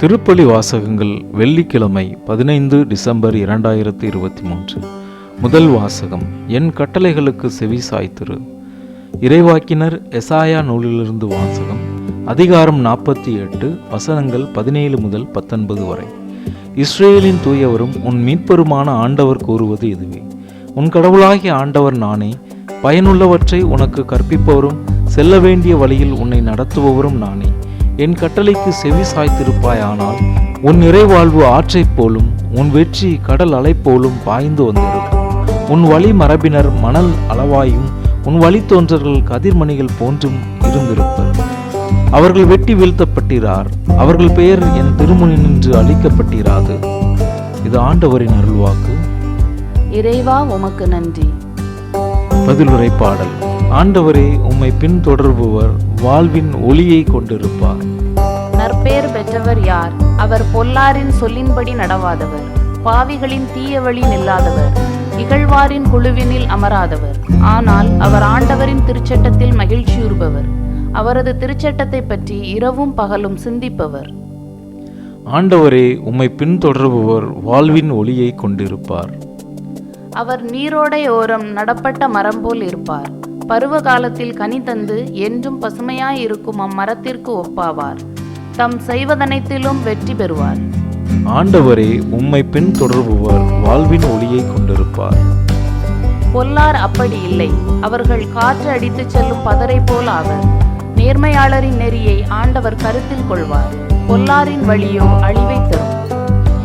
திருப்பலி வாசகங்கள் வெள்ளிக்கிழமை பதினைந்து டிசம்பர் இரண்டாயிரத்தி இருபத்தி மூன்று. முதல் வாசகம் என் கட்டளைகளுக்கு செவி சாய்த்திரு. இறைவாக்கினர் எசாயா நூலிலிருந்து வாசகம் அதிகாரம் நாற்பத்தி எட்டு வசனங்கள் பதினேழு முதல் பத்தொன்பது வரை. இஸ்ரேலின் தூயவரும் உன் மீட்பெருமான ஆண்டவர் கூறுவது இதுவே. உன் கடவுளாகிய ஆண்டவர் நானே பயனுள்ளவற்றை உனக்கு கற்பிப்பவரும் செல்ல வேண்டிய வழியில் உன்னை நடத்துபவரும் நானே. என் கட்டளைக்கு செவி சாய்த்திருப்பாயானால் உன் நிறைவாழ்வு ஆற்றைப் போலும் உன் வெற்றி கடல் அலை போலும் பாய்ந்து வந்திருக்கும். உன் வழி மரபினர் மணல் அளவாயும் உன் வழித்தோன்றர்கள் கதிர்மணிகள் போன்றும் இருந்திருப்பர். அவர்கள் வெட்டி வீழ்த்தப்பட்டிரார் அவர்கள் பெயர் என் திருமுனி நின்று அழிக்கப்பட்டிராது இது ஆண்டவரின் அருள்வாக்கு. இறைவா உமக்கு நன்றி. பதிலுரை பாடல். ஆண்டவரே உம்மை பின்தொடர்பவர் வாழ்வின் ஒளியை கொண்டிருப்பார். நற்பெயர் பெற்றவர் யார்? அவர் பொல்லாரின் சொல்லின்படி நடவாதவர். பாவிகளின் தீய வழி நில்லாதவர். இகழ்வாரின் குழுவினில் அமராதவர். ஆனால் அவர் ஆண்டவரின் திருச்சட்டத்தில் மகிழ்ச்சியுறுபவர். அவரது திருச்சட்டத்தை பற்றி இரவும் பகலும் சிந்திப்பவர். ஆண்டவரே உம்மை பின்தொடர்பவர் வாழ்வின் ஒளியை கொண்டிருப்பார். அவர் நீரோடை ஓரம் நடப்பட்ட மரம் போல் இருப்பார். பருவ காலத்தில் கனி தந்து என்றும் பசுமையாய் இருக்கும் அம்மரத்திற்கு ஒப்பாவார். தம் செய்வதனைத்திலும் வெற்றி பெறுவார். ஆண்டவரே உம்மை பின்தொடர்பவர் வாழ்வின் ஒளியை கொண்டிருப்பார். பொல்லார் அப்படி இல்லை. அவர்கள் காற்று அடித்துச் செல்லும் பதரை போல் ஆவர். நேர்மையாளரின் நெறியை ஆண்டவர் கருத்தில் கொள்வார். பொல்லாரின் வழியோ அழிவை தரும்.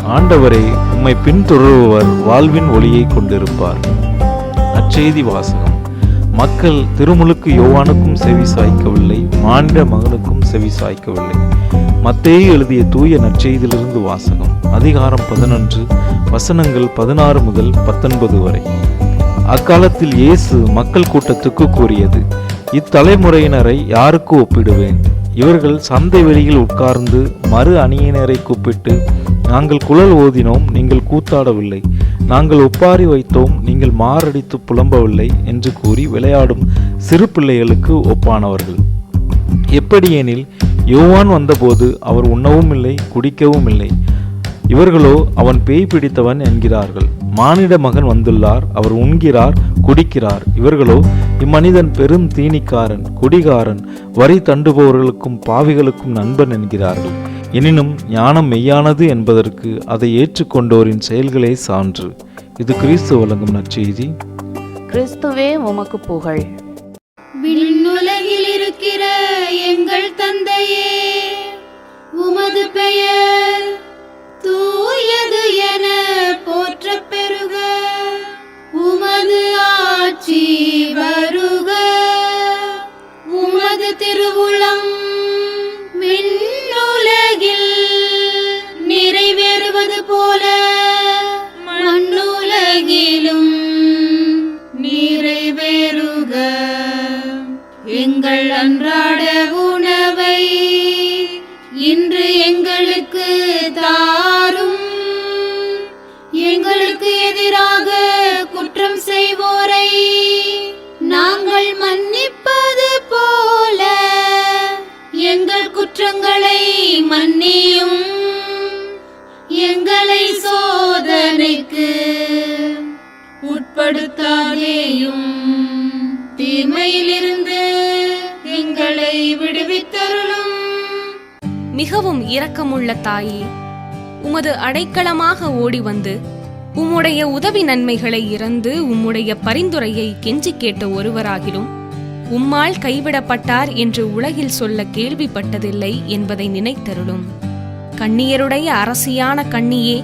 ஆண்டவரே உம்மை பின்தொடர்பவர் வாழ்வின் ஒளியை கொண்டிருப்பார். அச்செய்தி வாசகம். மக்கள் திருமுழுக்கு யோவானுக்கும் செவி சாய்க்கவில்லை மானிட மகனுக்கும் செவி சாய்க்கவில்லை. மத்தேயு எழுதிய தூய நற்செய்தியிலிருந்து வாசகம் அதிகாரம் பதினொன்று வசனங்கள் பதினாறு முதல் பத்தொன்பது வரை. அக்காலத்தில் இயேசு மக்கள் கூட்டத்துக்கு கூறியது இத்தலைமுறையினரை யாருக்கு ஒப்பிடுவேன்? இவர்கள் சந்தை வெளியில் உட்கார்ந்து மறு அணியினரை கூப்பிட்டு நாங்கள் குழல் ஓதினோம் நீங்கள் கூத்தாடவில்லை. நாங்கள் ஒப்பாரி வைத்தோம் நீங்கள் மாரடித்து புலம்பவில்லை என்று கூறி விளையாடும் சிறு பிள்ளைகளுக்கு ஒப்பானவர்கள். எப்படியெனில் யோவான் வந்தபோது அவர் உண்ணவும் இல்லை குடிக்கவும் இல்லை. இவர்களோ அவன் பேய் பிடித்தவன் என்கிறார்கள். மானிட மகன் வந்துள்ளார் அவர் உண்கிறார் குடிக்கிறார். இவர்களோ இம்மனிதன் பெரும் தீனிக்காரன் குடிகாரன் வரி தண்டுபவர்களுக்கும் பாவிகளுக்கும் நண்பன் என்கிறார்கள். எனினும் ஞானம் மெய்யானது என்பதற்கு அதை ஏற்றுக்கொண்டோரின் செயல்களே சான்று. இது கிறிஸ்து வழங்கும் நற்செய்தி. கிறிஸ்துவே உமக்கு புகழ். விண்ணுலகில் இருக்கிற எங்கள் தந்தையே போல மண்ணுலகிலும் நிறைவேறுக எங்கள் அன்றாட உணவை தீமைக்கு உட்படுத்தாதேயும். தீமையிலிருந்து எங்களை விடுவித்தருளும். மிகவும் இரக்கமுள்ள தாயே உமது அடைக்கலமாக ஓடி வந்து உம்முடைய உதவி நன்மைகளை இறந்து உம்முடைய பரிந்துரையை கெஞ்சி கேட்ட ஒருவராகிலும் உம்மால் கைவிடப்பட்டார் என்று உலகில் சொல்ல கேள்விப்பட்டதில்லை என்பதை நினைத்தருளும். கண்ணியருடைய அரசியான கண்ணியே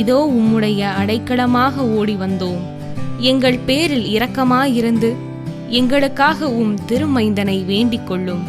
இதோ உம்முடைய அடைக்கலமாக ஓடி வந்தோம். எங்கள் பேரில் இரக்கமாயிருந்து எங்களுக்காக உம் திருமைந்தனை வேண்டிக் கொள்ளும்.